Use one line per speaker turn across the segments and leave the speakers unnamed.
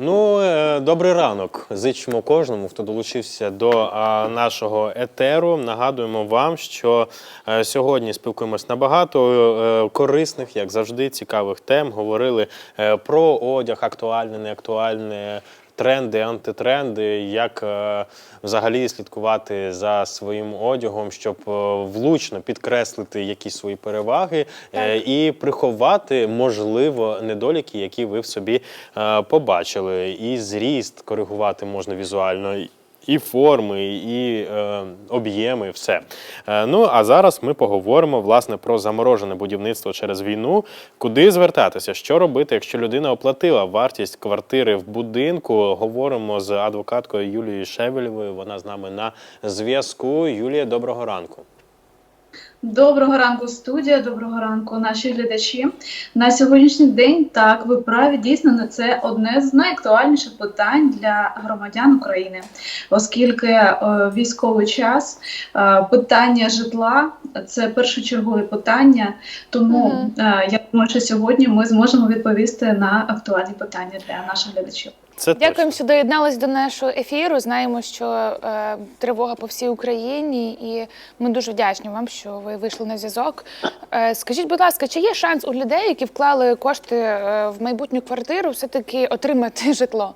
Ну, е, добрий ранок. Зичимо кожному, хто долучився до нашого етеру. Нагадуємо вам, що е, сьогодні спілкуємось на багато е, корисних, як завжди, цікавих тем. Говорили про одяг, актуальне, неактуальне. Тренди, антитренди, як е, взагалі слідкувати за своїм одягом, щоб е, влучно підкреслити якісь свої переваги так. і приховати, можливо, недоліки, які ви в собі е, побачили. І зріст коригувати можна візуально. І форми, і е, об'єми, все. Е, ну а зараз ми поговоримо власне про заморожене будівництво через війну. Куди звертатися? Що робити, якщо людина оплатила вартість квартири в будинку? Говоримо з адвокаткою Юлією Шевелєвою. Вона з нами на зв'язку. Юлія, доброго ранку.
Доброго ранку, студія. Доброго ранку, наші глядачі. На сьогоднішній день так ви праві дійсно на це одне з найактуальніших питань для громадян України, оскільки е, військовий час е, питання житла це першочергове питання. Тому
Мгм.
е, я думаю, що сьогодні ми зможемо відповісти на актуальні питання для наших глядачів.
Це
Дякуємо,
точно.
що доєднались до нашого ефіру. Знаємо, що е, тривога по всій Україні, і ми дуже вдячні вам, що ви вийшли на зв'язок. Е, скажіть, будь ласка, чи є шанс у людей, які вклали кошти е, в майбутню квартиру, все-таки отримати житло?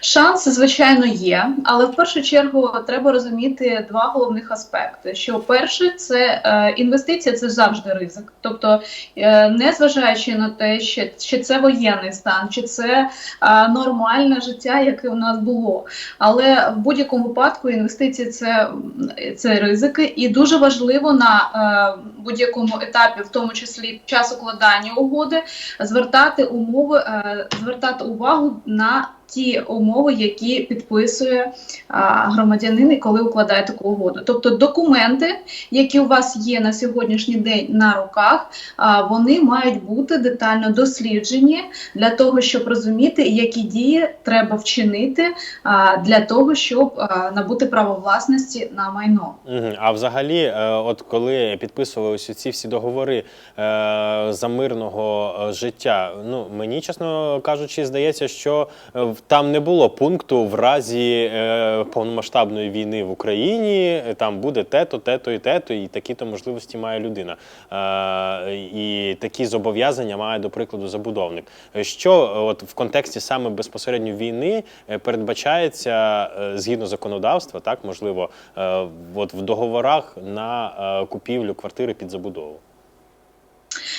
Шанси, звичайно, є, але в першу чергу треба розуміти два головних аспекти. Що перше, це е, інвестиція, це завжди ризик. Тобто, е, не зважаючи на те, що, чи це воєнний стан, чи це е, нормальне життя, яке у нас було. Але в будь-якому випадку інвестиції це, це ризики, і дуже важливо на е, будь-якому етапі, в тому числі час укладання угоди, звертати умови, е, звертати увагу на ті умови, які підписує а, громадянин, коли укладає таку угоду. Тобто документи, які у вас є на сьогоднішній день на руках, а, вони мають бути детально досліджені для того, щоб розуміти, які дії треба вчинити а, для того, щоб а, набути право власності на майно.
А взагалі, е, от коли підписувалися ці всі договори е, за мирного е, життя, ну мені чесно кажучи, здається, що в- там не було пункту в разі е, повномасштабної війни в Україні. е, Там буде те-то, те-то і те-то, і такі-то можливості має людина. Е, і такі зобов'язання має, до прикладу, забудовник. Е, Що е, от в контексті саме безпосередньо війни передбачається згідно законодавства, так можливо, е, от в договорах на купівлю квартири під забудову.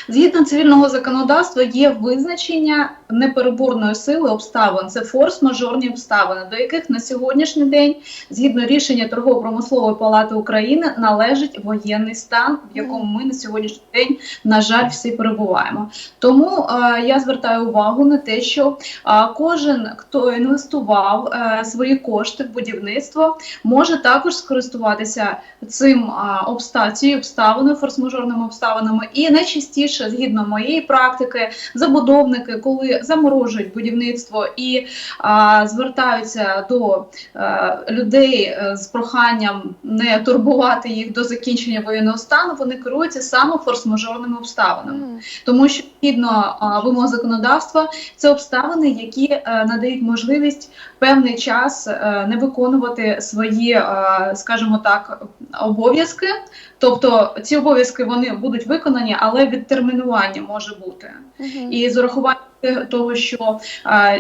Згідно цивільного законодавства є визначення непереборної сили обставин. Це форс-мажорні обставини, до яких на сьогоднішній день, згідно рішення торгово-промислової палати України, належить воєнний стан, в якому ми на сьогоднішній день, на жаль, всі перебуваємо. Тому е, я звертаю увагу на те, що е, кожен, хто інвестував е, свої кошти в будівництво, може також скористуватися цим а, обста- цією обставиною, форс-мажорними обставинами. І найчастіше, згідно моєї практики, забудовники, коли заморожують будівництво і а, звертаються до а, людей е, з проханням не турбувати їх до закінчення воєнного стану, вони керуються саме форс-мажорними обставинами. Тому що згідно вимог законодавства це обставини, які е, надають можливість певний час е, не виконувати свої, е, скажімо так, обов'язки. Тобто ці обов'язки вони будуть виконані, але відтермінування може бути.
Мгм.
І з урахуванням того, що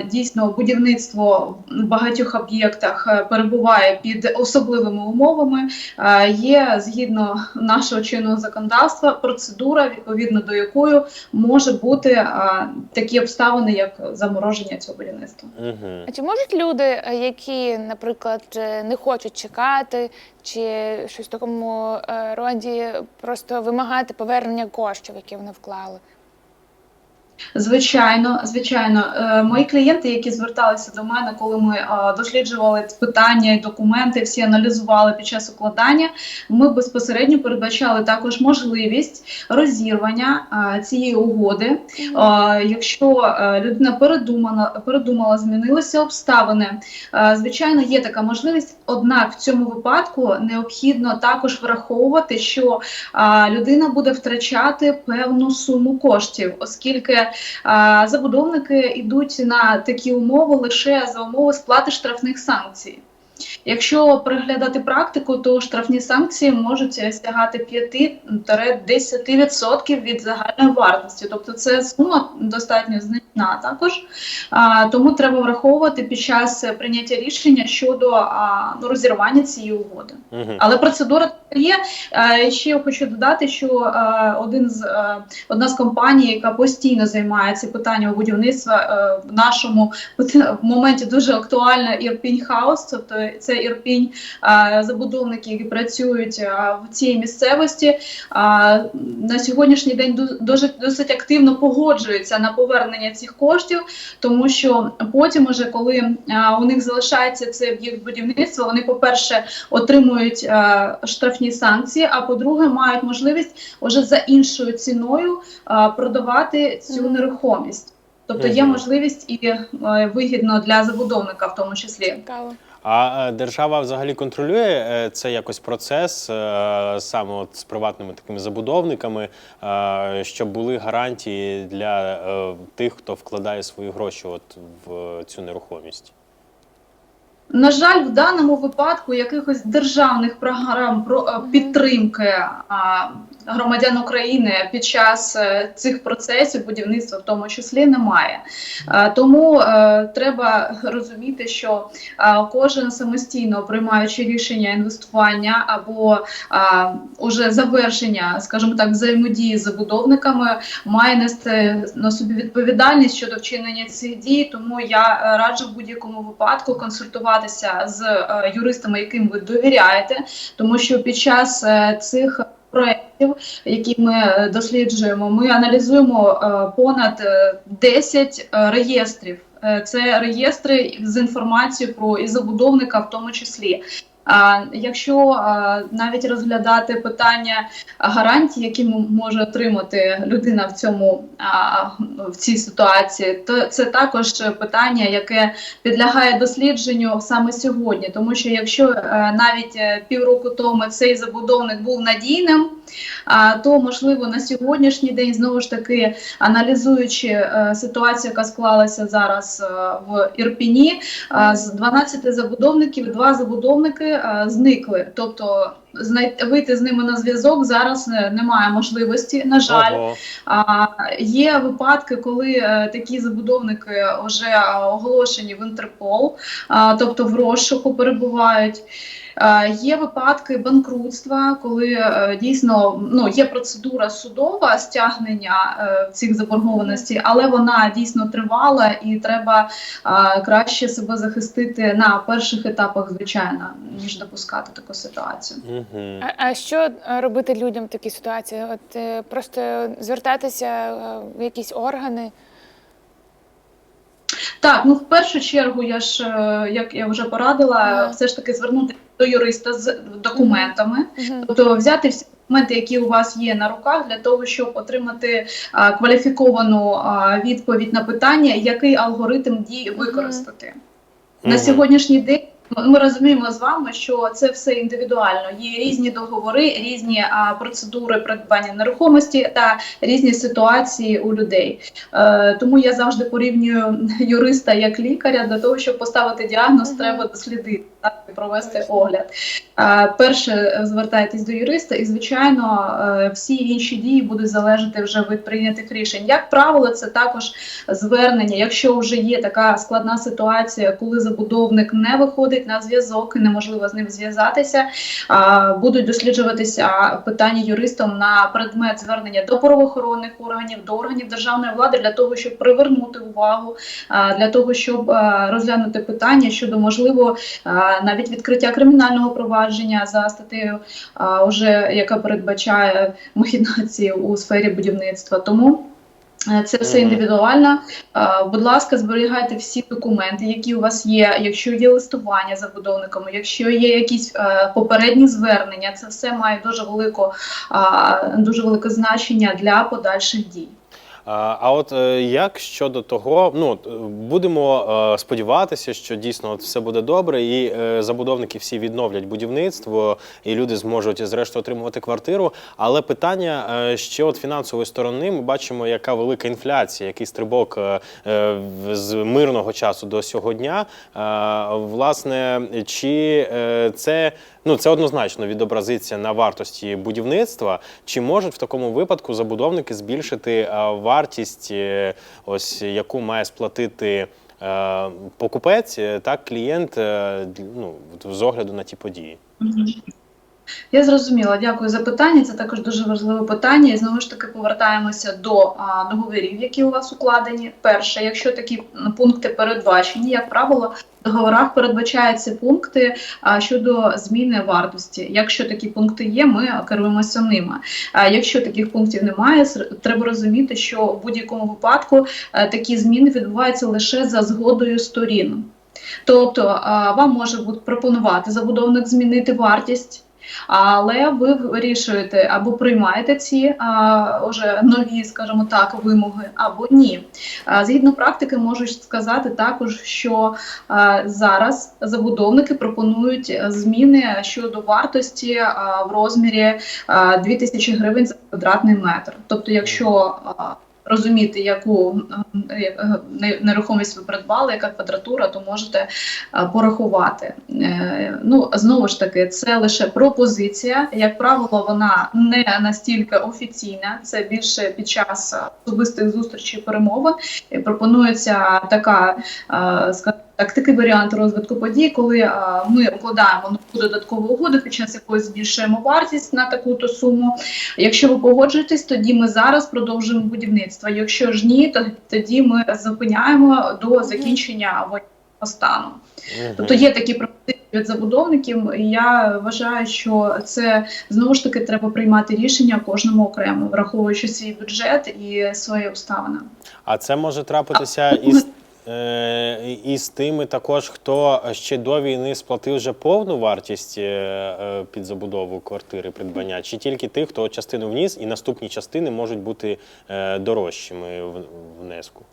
дійсно будівництво в багатьох об'єктах е, перебуває під особливими умовами, е, є згідно нашого чинного законодавства процедура, відповідно до якої може бути е, такі обставини, як замороження цього будівництва.
Угу.
А чи можуть люди, які, наприклад, не хочуть чекати, чи щось в такому роді, просто вимагати повернення коштів, які вони вклали?
Звичайно, звичайно, Е, мої клієнти, які зверталися до мене, коли ми е, досліджували питання і документи, всі аналізували під час укладання. Ми безпосередньо передбачали також можливість розірвання е, цієї угоди. Якщо людина передумала, передумала, змінилися обставини. Звичайно, є така можливість. Однак в цьому випадку необхідно також враховувати, що людина буде втрачати певну суму коштів, оскільки забудовники йдуть на такі умови лише за умови сплати штрафних санкцій. Якщо приглядати практику, то штрафні санкції можуть сягати 5-10% від загальної вартості. Тобто це сума достатньо значна також. А, тому треба враховувати під час прийняття рішення щодо а, ну, розірвання цієї угоди.
Мгм.
Але процедура є. Е, Ще я хочу додати, що е, один з е, одна з компаній, яка постійно займається питанням будівництва е, в нашому в моменті дуже актуальна Ірпінь Хаус, тобто це Ірпінь забудовники, які працюють в цій місцевості. На сьогоднішній день дуже досить активно погоджуються на повернення цих коштів, тому що потім, уже коли у них залишається це об'єкт будівництва, вони, по-перше, отримують штрафні санкції, а по-друге, мають можливість уже за іншою ціною продавати цю нерухомість. Тобто є можливість і е, вигідно для забудовника, в тому числі.
А е, держава взагалі контролює цей це якось процес е, саме от з приватними такими забудовниками, е, щоб були гарантії для е, тих, хто вкладає свої гроші от в цю нерухомість.
На жаль, в даному випадку якихось державних програм про е, підтримки громадян України під час е, цих процесів будівництва, в тому числі, немає. Е, Тому е, треба розуміти, що е, кожен самостійно приймаючи рішення інвестування або уже завершення, скажімо так, взаємодії з забудовниками, має нести на собі відповідальність щодо вчинення цих дій. Тому я е, раджу в будь-якому випадку консультуватися з е, юристами, яким ви довіряєте, тому що під час е, цих проєктів, які ми е, досліджуємо, ми аналізуємо понад е, 10 е, реєстрів. Це реєстри з інформацією про і забудовника, в тому числі. Якщо навіть розглядати питання гарантій, які може отримати людина в цьому в цій ситуації, то це також питання, яке підлягає дослідженню саме сьогодні. Тому що якщо е, навіть е, півроку тому цей забудовник був надійним, то можливо на сьогоднішній день знову ж таки аналізуючи е, ситуацію, яка склалася зараз е, в Ірпіні, е, з 12 забудовників два забудовники зникли. Тобто знайти вийти з ними на зв'язок зараз немає можливості. На жаль,
Ого.
а, є випадки, коли такі забудовники вже оголошені в Інтерпол, а, тобто в розшуку перебувають. Е, Є випадки банкрутства, коли е, дійсно ну є процедура судова стягнення е, цих заборгованостей, але вона дійсно тривала, і треба краще себе захистити на перших етапах, звичайно, ніж допускати таку ситуацію.
Мгм.
А, а що робити людям в такій ситуації? От просто звертатися в якісь органи.
Так, ну в першу чергу, я ж як я вже порадила, все ж таки звернутися до юриста з документами, тобто взяти всі документи, які у вас є на руках, для того, щоб отримати а, кваліфіковану а, відповідь на питання, який алгоритм дій використати.
Мгм.
На сьогоднішній день ми розуміємо з вами, що це все індивідуально. Є різні договори, різні а, процедури придбання нерухомості та різні ситуації у людей. Е, тому я завжди порівнюю юриста як лікаря для того, щоб поставити діагноз, треба дослідити провести огляд. Е, перше е, звертайтесь до юриста, і звичайно, е, всі інші дії будуть залежати вже від прийнятих рішень. Як правило, це також звернення, якщо вже є така складна ситуація, коли забудовник не виходить на зв'язок і неможливо з ним зв'язатися, будуть досліджуватися питання юристом на предмет звернення до правоохоронних органів, до органів державної влади для того, щоб привернути увагу, для того, щоб розглянути питання щодо можливо а, навіть відкриття кримінального провадження за статтею, а, уже яка передбачає махінації у сфері будівництва. Тому е, це все індивідуально. Будь ласка, зберігайте всі документи, які у вас є. Якщо є листування з забудовниками, якщо є якісь е, попередні звернення, це все має дуже велику, а, дуже велике значення для подальших дій.
А а от е, як щодо того, ну е, будемо е, сподіватися, що дійсно все буде добре, і е, забудовники всі відновлять будівництво, і люди зможуть зрештою отримувати квартиру. Але питання е, ще от фінансової сторони, ми бачимо, яка велика інфляція, який стрибок е, е, з мирного часу до сьогодення. Е, Власне, чи е, це ну це однозначно відобразиться на вартості будівництва? Чи можуть в такому випадку забудовники збільшити е, вартість, е, ось яку має сплатити е, покупець, е, так клієнт ну, з огляду на ті події?
Я зрозуміла, дякую за питання. Це також дуже важливе питання. І знову ж таки повертаємося до а, договорів, які у вас укладені. Перше, якщо такі пункти передбачені, як правило, в договорах передбачаються пункти а, щодо зміни вартості. Якщо такі пункти є, ми керуємося ними. А якщо таких пунктів немає, треба розуміти, що в будь-якому випадку е, такі зміни відбуваються лише за згодою сторін. Тобто а, вам може бути пропонувати забудовник змінити вартість. Але ви вирішуєте або приймаєте ці а, уже нові, скажімо так, вимоги, або ні. А, згідно практики, можу сказати також, що а, зараз забудовники пропонують зміни щодо вартості а, в розмірі а, 2000 гривень за квадратний метр. Тобто, якщо а, розуміти, яку е, е, не- нерухомість ви придбали, яка квадратура, то можете е, порахувати. Е, Ну, знову ж таки, це лише пропозиція. Як правило, вона не настільки офіційна, це більше під час особистих зустрічей перемовин. Пропонується така, е, скажімо так, такий варіант розвитку подій, коли е, ми укладаємо нову додаткову угоду, під час якої збільшуємо вартість на таку-то суму. Якщо ви погоджуєтесь, тоді ми зараз продовжуємо будівництво. Якщо ж ні, то тоді ми зупиняємо до закінчення воєнного стану. Тобто є такі пропозиції від забудовників, і я вважаю, що це знову ж таки треба приймати рішення кожному окремо, враховуючи свій бюджет і свої обставини.
А це може трапитися із, е, із тими також, хто ще до війни сплатив вже повну вартість е, е, під забудову квартири придбання, чи тільки тих, хто частину вніс, і наступні частини можуть бути дорожчими внеску.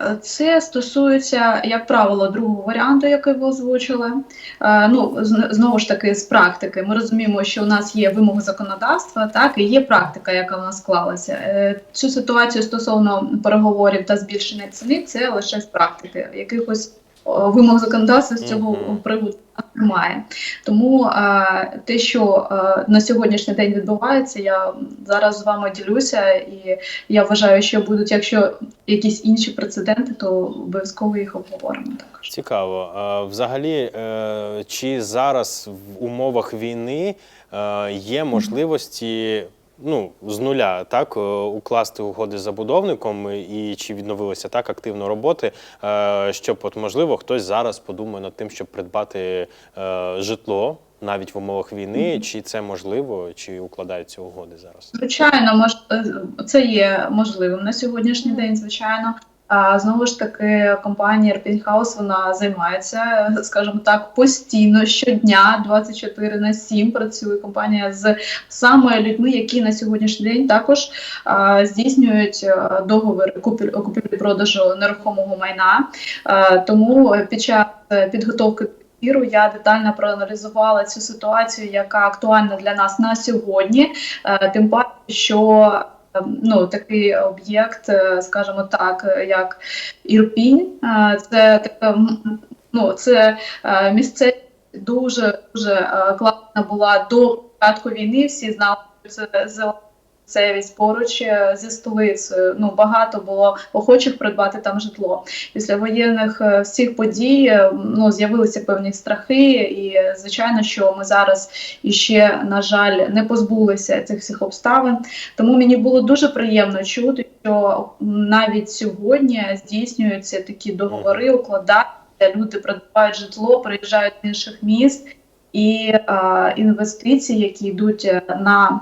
Е, Це стосується, як правило, другого варіанту, який ви озвучили. Е, Ну знову ж таки, з практики. Ми розуміємо, що у нас є вимоги законодавства, так і є практика, яка в нас склалася. Е, Цю ситуацію стосовно переговорів та збільшення ціни, це лише з практики. Якихось вимог законодавства з цього приводу немає. Тому те, що на сьогоднішній день відбувається, я зараз з вами ділюся, і я вважаю, що будуть, якщо якісь інші прецеденти, то обов'язково їх обговоримо також.
Цікаво. Взагалі, е, чи зараз в умовах війни е, є можливості ну, з нуля так, е, укласти угоди з забудовником, і чи відновилися так активно роботи, е, щоб, от, можливо, хтось зараз подумає над тим, щоб придбати е, житло навіть в умовах війни, чи це можливо, чи укладаються угоди зараз?
Звичайно, це є можливим на сьогоднішній день, звичайно. А знову ж таки, компанія House, вона займається, скажімо так, постійно щодня, 24 на 7 працює компанія з саме людьми, які на сьогоднішній день також здійснюють е, договір купівлі продажу нерухомого майна. Е, тому під час підготовки ефіру я детально проаналізувала цю ситуацію, яка актуальна для нас на сьогодні. Е, Тим паче, що ну такий об'єкт, е, скажімо так, е, як Ірпінь, е, це таке, ну це місце дуже дуже е, класна була до початку війни. Всі знали, що це зелена місцевість поруч е, зі столицею. Ну багато було охочих придбати там житло. Після воєнних е, всіх подій е, ну з'явилися певні страхи, і звичайно, що ми зараз іще на жаль не позбулися цих всіх обставин. Тому мені було дуже приємно чути, що навіть сьогодні здійснюються такі договори, укладаються, люди придбають житло, приїжджають з інших міст, і е, інвестиції, які йдуть на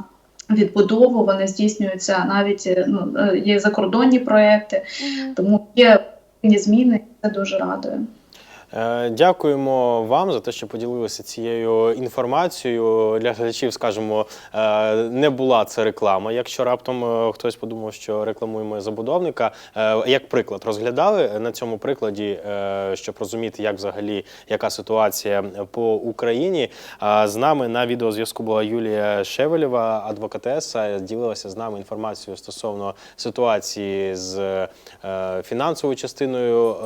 відбудову, вони здійснюються навіть е, ну, е, є закордонні проекти, тому є зміни, це дуже радує.
Е, Дякуємо вам за те, що поділилися цією інформацією. Для глядачів, скажімо, е, не була це реклама. Якщо раптом е, хтось подумав, що рекламуємо забудовника, як приклад розглядали на цьому прикладі, щоб розуміти, як взагалі яка ситуація по Україні. З нами на відеозв'язку була Юлія Шевелєва, адвокатеса, ділилася з нами інформацією стосовно ситуації з фінансовою частиною.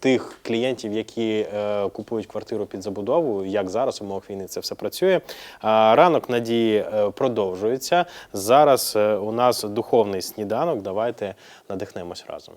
Е, Тих клієнтів, які е, купують квартиру під забудову, як зараз у умовах війни це все працює. А ранок надії е, продовжується. Зараз е, у нас духовний сніданок. Давайте надихнемось разом.